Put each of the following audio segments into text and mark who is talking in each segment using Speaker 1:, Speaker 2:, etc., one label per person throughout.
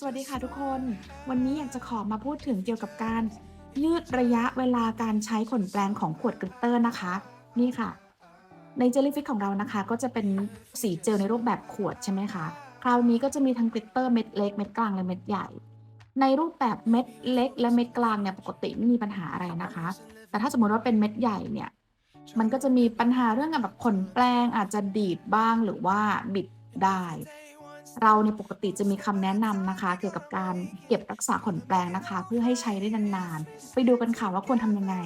Speaker 1: สวัสดีค่ะทุกคน วันนี้อยากจะขอมาพูดถึงเกี่ยวกับการ ยืดระยะเวลาการใช้ขนแปรงของขวดกลิตเตอร์นะคะ นี่ค่ะ ในเจลลี่ฟิตของเรานะคะ ก็จะเป็นสีเจลในรูปแบบขวดใช่ไหมคะ คราวนี้ก็จะมีทั้งกลิตเตอร์เม็ดเล็กเม็ดกลางและเม็ดใหญ่ ในรูปแบบเม็ดเล็ก และเม็ดกลางเนี่ยปกติไม่มีปัญหาอะไรนะคะ แต่ถ้าสมมติว่าเป็นเม็ดใหญ่เนี่ยมันก็จะมีปัญหาเรื่องแบบขนแปรงอาจจะดีดบ้างหรือว่าบิดได้ เราในปกติจะมีคำแนะนำนะคะ เกี่ยวกับการเก็บรักษาขนแปรงนะคะ เพื่อให้ใช้ได้นานๆ ไปดูกันค่ะว่าควรทำยังไง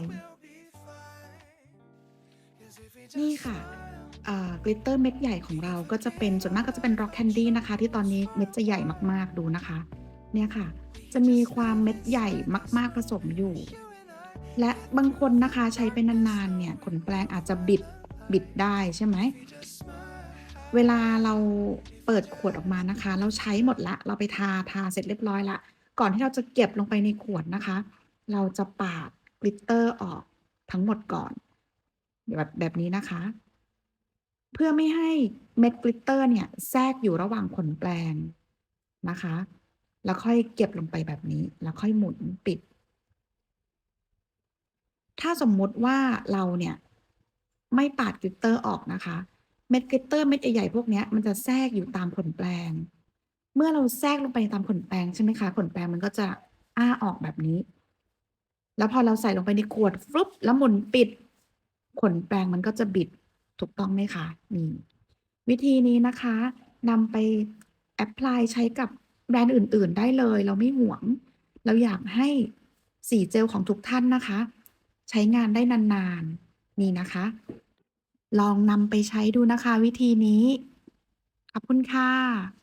Speaker 1: นี่ค่ะกลิตเตอร์เม็ดใหญ่ของเราก็จะเป็นส่วนมากก็จะเป็นร็อกแคนดี้นะคะ ที่ตอนนี้เม็ดจะใหญ่มากๆดูนะคะ เนี่ยค่ะ จะมีความเม็ดใหญ่มาก ๆผสมอยู่ และบางคนนะคะใช้ไปนานๆเนี่ยขนแปรงอาจจะบิดบิดได้ใช่ไหม เวลาเราเปิดขวดออกมานะคะ เราใช้หมดละ เราไปทาทาเสร็จเรียบร้อยละ ก่อนที่เราจะเก็บลงไปในขวดนะคะ เราจะปาดกลิตเตอร์ออกทั้งหมดก่อนแบบแบบนี้นะคะ เพื่อไม่ให้เม็ดกลิตเตอร์เนี่ยแทรกอยู่ระหว่างขนแปรงนะคะ แล้วค่อยเก็บลงไปแบบนี้ แล้วค่อยหมุนปิด ถ้าสมมุติว่าเราเนี่ยไม่ปาดกลิตเตอร์ออกนะคะ เม็ดกลิตเตอร์เม็ดใหญ่ๆพวกนี้มันจะแทรกอยู่ตามขนแปรงเมื่อเราแทรกลงไปตามขนแปรงใช่ไหมคะขนแปรงมันก็จะอ้าออกแบบนี้ แล้วพอเราใส่ลงไปในขวดฟลุปแล้วหมุนปิด ขนแปรงมันก็จะบิดถูกต้องไหมคะนี่วิธีนี้นะคะนำไปแอพพลายใช้กับแบรนด์อื่น ๆ ได้เลย เราไม่หวง เราอยากให้สีเจลของทุกท่านนะคะ ใช้งานได้นาน ๆ นี่นะคะ ลองนำไปใช้ดูนะคะวิธีนี้ ขอบคุณค่ะ